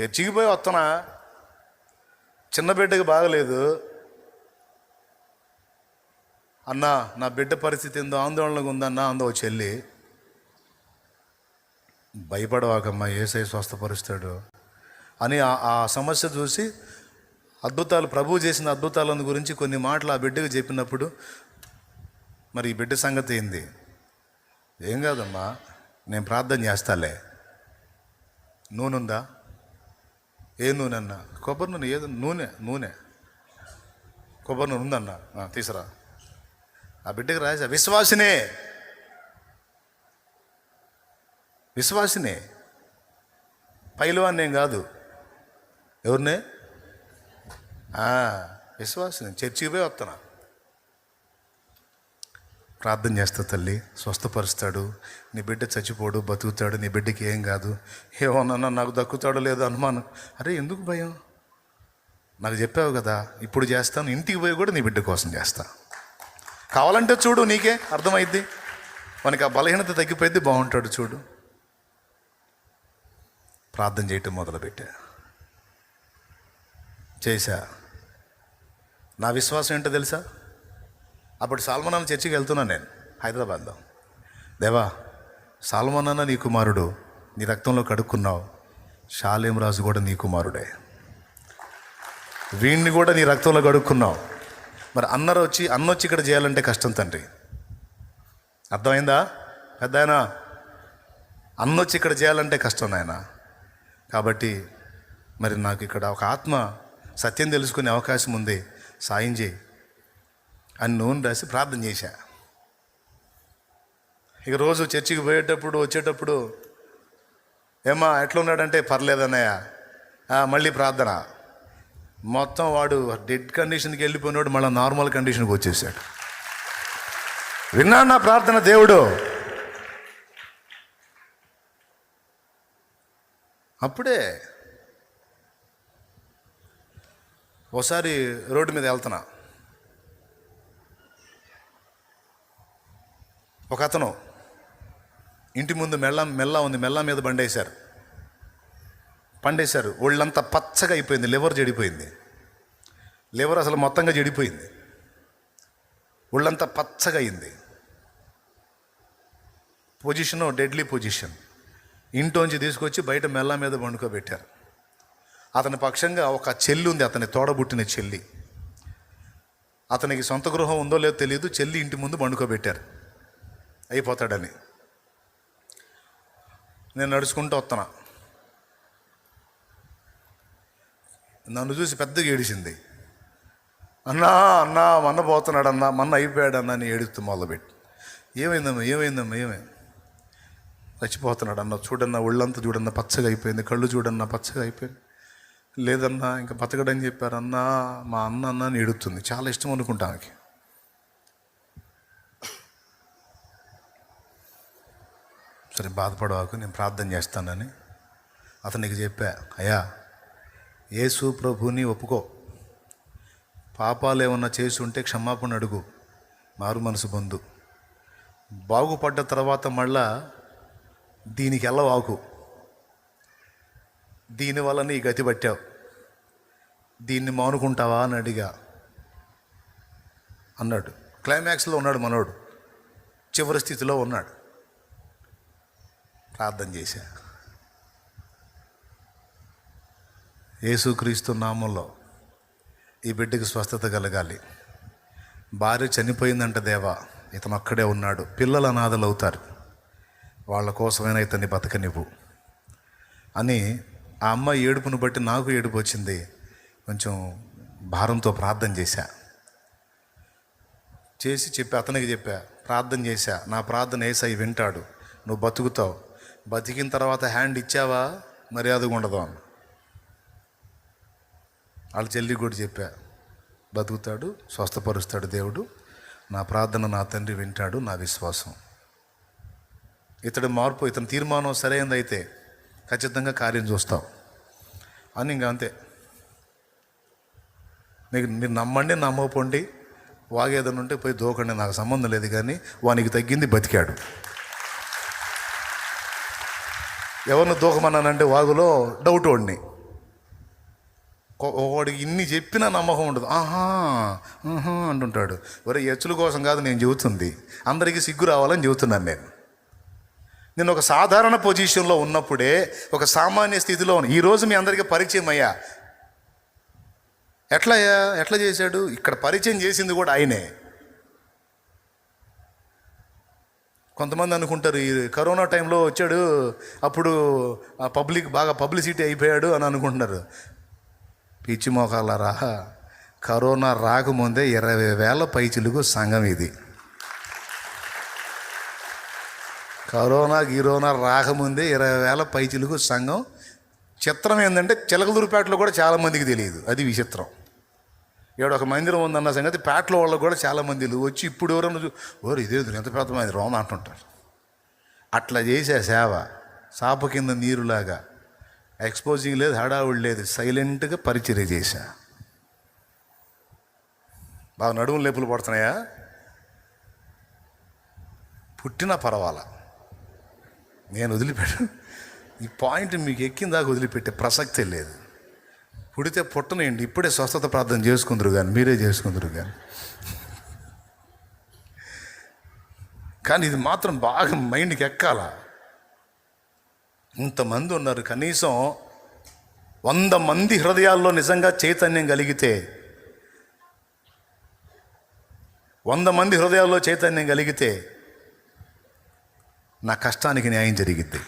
చర్చికి పోయి వస్తున్నా. చిన్న బిడ్డకి బాగలేదు. అన్నా నా బిడ్డ పరిస్థితి ఏందో ఆందోళనగా ఉందన్నా అందో చెల్లి. భయపడవాకమ్మా ఏసై స్వస్థపరుస్తాడు అని ఆ- సమస్య చూసి అద్భుతాలు ప్రభువు చేసిన అద్భుతాలను గురించి కొన్ని మాటలు ఆ బిడ్డకు చెప్పినప్పుడు మరి ఈ బిడ్డ సంగతి ఏంది? ఏం కాదమ్మా నేను ప్రార్థన చేస్తాలే. నూనె ఉందా ఏ నూనె అన్న? కొబ్బరి నూనె ఏదో? నూనె నూనె. కొబ్బరి నూనె ఉందన్న? తీసురా. ఆ బిడ్డకి రాసా విశ్వాసినే. విశ్వాసినే. పైలవాన్ని ఏం కాదు. ఎవరినే? విశ్వాసిని. చర్చికి పోయి వస్తున్నా ప్రార్థన చేస్తా తల్లి. స్వస్థపరుస్తాడు. నీ బిడ్డ చచ్చిపోడు బతుకుతాడు నీ బిడ్డకి ఏం కాదు. ఏమన్నా నాకు దక్కుతాడో లేదో అనుమానం. అరే ఎందుకు భయం? నాకు చెప్పావు కదా ఇప్పుడు చేస్తాను ఇంటికి పోయి కూడా నీ బిడ్డ కోసం చేస్తా. కావాలంటే చూడు నీకే అర్థమైద్ది. మనకి ఆ బలహీనత తగ్గిపోయింది బాగుంటాడు చూడు. ప్రార్థన చేయటం మొదలుపెట్టా. చేశా. నా విశ్వాసం ఏంటో తెలుసా? అప్పుడు సాల్మనాన్న చర్చికి వెళ్తున్నాను నేను హైదరాబాద్లో. దేవా సాల్మనాన్న నీ కుమారుడు నీ రక్తంలో కడుక్కున్నావు షాలేం రాజు కూడా నీ కుమారుడే. వీణ్ణి కూడా నీ రక్తంలో కడుక్కున్నావు. మరి అన్నరు వచ్చి అన్న వచ్చి ఇక్కడ చేయాలంటే కష్టం తండ్రి. అర్థమైందా? పెద్ద ఆయన అన్న వచ్చి ఇక్కడ చేయాలంటే కష్టం నాయన. కాబట్టి మరి నాకు ఇక్కడ ఒక ఆత్మ సత్యం తెలుసుకునే అవకాశం ఉంది. సాయం చేయి. అని నూనె రాసి ప్రార్థన చేశా. ఇక రోజు చర్చికి పోయేటప్పుడు వచ్చేటప్పుడు ఏమ్మా ఎట్లా ఉన్నాడంటే పర్లేదన్నయ్య మళ్ళీ ప్రార్థన. మొత్తం వాడు డెడ్ కండిషన్కి వెళ్ళిపోయినాడు మళ్ళీ నార్మల్ కండిషన్కి వచ్చేసాడు. విన్నాడు నా ప్రార్థన దేవుడు? అప్పుడే ఒకసారి రోడ్డు మీద వెళ్తున్నా. ఒక అతను ఇంటి ముందు మెల్ల మెల్ల ఉంది మెల్ల మీద బండేశారు. పండేశారు. ఒళ్ళంతా పచ్చగా అయిపోయింది లివర్ చెడిపోయింది. లివర్ అసలు మొత్తంగా చెడిపోయింది. ఒళ్ళంతా పచ్చగా అయింది. Position deadly position. ఇంట్లోంచి తీసుకొచ్చి బయట మెల్ల మీద వండుకోబెట్టారు. అతని పక్షంగా ఒక చెల్లి ఉంది అతని తోడబుట్టిన చెల్లి. అతనికి సొంత గృహం ఉందో లేదో తెలియదు చెల్లి ఇంటి ముందు వండుకోబెట్టారు. అయిపోతాడని. నేను నడుచుకుంటూ వస్తున్నా. నన్ను చూసి పెద్దగా ఏడిసింది. అన్నా అన్నా మన్న పోతున్నాడు అన్నా మన్న అయిపోయాడు అన్నా అని ఏడుస్తూ మొదలుపెట్టి. ఏమైందమ్మా ఏమైందమ్మా ఏమైంది? చచ్చిపోతున్నాడు అన్న చూడన్నా ఒళ్ళంతా చూడన్నా పచ్చగా అయిపోయింది కళ్ళు చూడన్నా పచ్చగా అయిపోయింది. లేదన్నా ఇంకా బతకడని చెప్పారన్నా మా అన్న అన్న అని ఏడుతుంది చాలా ఇష్టం అనుకుంటా సరే బాధపడవాకు నేను ప్రార్థన చేస్తానని అతనికి చెప్పా అయ్యా యేసు ప్రభుని ఒప్పుకో. పాపాలు ఏమన్నా చేసి ఉంటే క్షమాపణ అడుగు. మారు మనసు బంధు బాగుపడ్డ తర్వాత మళ్ళా దీనికి వెళ్ళవాకు దీనివల్ల నీ గతి పట్టావు. దీన్ని మానుకుంటావా? అని అడిగా. అన్నాడు. క్లైమాక్స్లో ఉన్నాడు మనోడు. చివరి స్థితిలో ఉన్నాడు. ప్రార్థన చేశా. యేసుక్రీస్తు నామంలో ఈ బిడ్డకి స్వస్థత కలగాలి. భార్య చనిపోయిందంట దేవా ఇతను అక్కడే ఉన్నాడు పిల్లలు అనాథలు అవుతారు. వాళ్ళ కోసమైనా ఇతన్ని బతకనివ్వు అని ఆ అమ్మ ఏడుపును బట్టి నాకు ఏడుపు వచ్చింది. కొంచెం భారంతో ప్రార్థన చేశా. చేసి చెప్పి అతనికి చెప్పా ప్రార్థన చేశా. నా ప్రార్థన ఏసై వింటాడు నువ్వు బతుకుతావు. బతికిన తర్వాత హ్యాండ్ ఇచ్చావా? మర్యాదగా ఉండదు అని వాళ్ళ చెల్లి కూడా చెప్పా బతుకుతాడు స్వస్థపరుస్తాడు దేవుడు. నా ప్రార్థన నా తండ్రి వింటాడు నా విశ్వాసం. ఇతడు మార్పు ఇతని తీర్మానం సరైనదైతే ఖచ్చితంగా కార్యం చూస్తాం. అని ఇంకా అంతే. మీకు మీరు నమ్మండి నమ్మకపోండి. వాగేదని ఉంటే పోయి దూకండి నాకు సంబంధం లేదు కానీ వానికి తగ్గింది బతికాడు. ఎవరిని దూకమన్నానంటే వాగులో డౌట్ వాడిని. కొ- ఒకడికి ఇన్ని చెప్పినా నమ్మకం ఉండదు. ఆహా ఆహా అంటుంటాడు. ఒరే ఎచ్చుల కోసం కాదు నేను చెబుతుంది. అందరికీ సిగ్గు రావాలని చెబుతున్నాను నేను. నేను ఒక సాధారణ పొజిషన్లో ఉన్నప్పుడే ఒక సామాన్య స్థితిలో ఉన్న ఈరోజు మీ అందరికీ పరిచయం అయ్యా. ఎట్లా అయ్యా ఎట్లా చేశాడు? ఇక్కడ పరిచయం చేసింది కూడా ఆయనే. కొంతమంది అనుకుంటారు ఈ కరోనా టైంలో వచ్చాడు అప్పుడు ఆ పబ్లిక్ బాగా పబ్లిసిటీ అయిపోయాడు అని అనుకుంటున్నారు. పిచ్చి మోకాలరా కరోనా రాకముందే ఇరవై వేల పైచులకు సంఘం ఇది. కరోనా గిరోనా రాకముందే ఇరవై వేల పైచులకు సంఘం. చిత్రం ఏంటంటే చిలకలూరుపేటలో కూడా చాలామందికి తెలియదు. అది విచిత్రం. ఇక్కడ ఒక మందిరం ఉందన్న సంగతి పేటలో వాళ్ళకు కూడా చాలామంది వచ్చి ఇప్పుడు ఎవరన్నా ఓరు ఇదే ఎంత పెద్ద మందిరం అని అంటుంటారు. అట్లా చేసే సేవ సాప కింద నీరులాగా ఎక్స్పోజింగ్ లేదు హడావుడి లేదు సైలెంట్గా పరిచర్య చేశా. బాగా నడుము లేపులు పడుతున్నాయా? పుట్టినా పర్వాలా? నేను వదిలిపెట్టాను ఈ పాయింట్ మీకు ఎక్కిన దాకా వదిలిపెట్టే ప్రసక్తే లేదు. పుడితే పుట్టనండి ఇప్పుడే స్వస్థత ప్రార్థన చేసుకుందరు కానీ మీరే చేసుకుందరు కానీ కానీ ఇది మాత్రం బాగా మైండ్కి ఎక్కాల. ఇంతమంది ఉన్నారు. కనీసం వంద మంది హృదయాల్లో నిజంగా చైతన్యం కలిగితే వంద మంది హృదయాల్లో చైతన్యం కలిగితే నా కష్టానికి న్యాయం జరిగిద్ది.